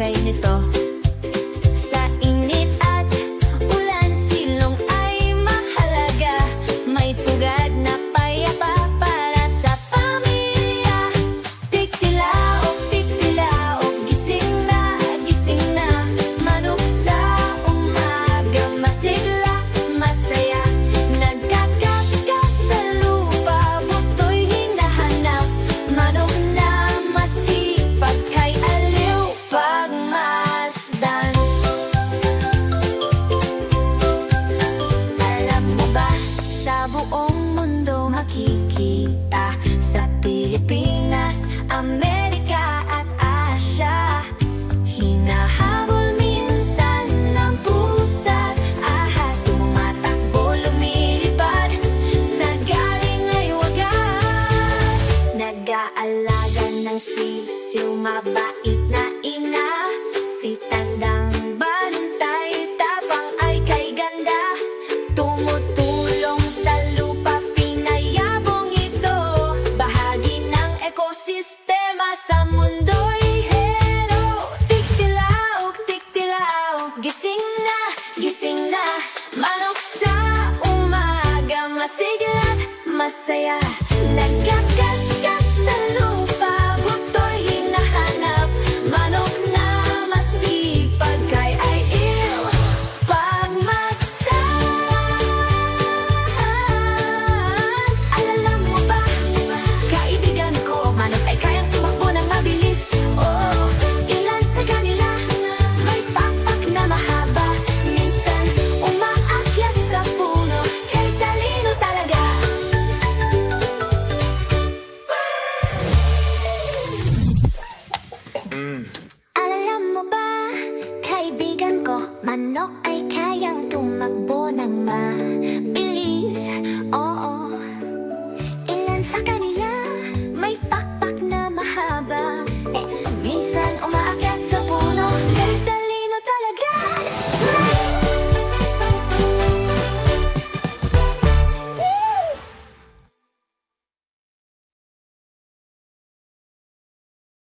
kay nito. makikita Sa Pilipinas, Amerika at Asia. Hinahabol minsan ng pusat Ahas tumatakbo, lumilipad. Sa galing ay wagas. Nag-aalaga ng sisiw, mabait na ina. Si Tag Gising na, gising na. Manok sa umaga Masiglat, masaya. Nagkakasama manok ay kayang tumakbo ng mabilis. Oo, ilan sa kanila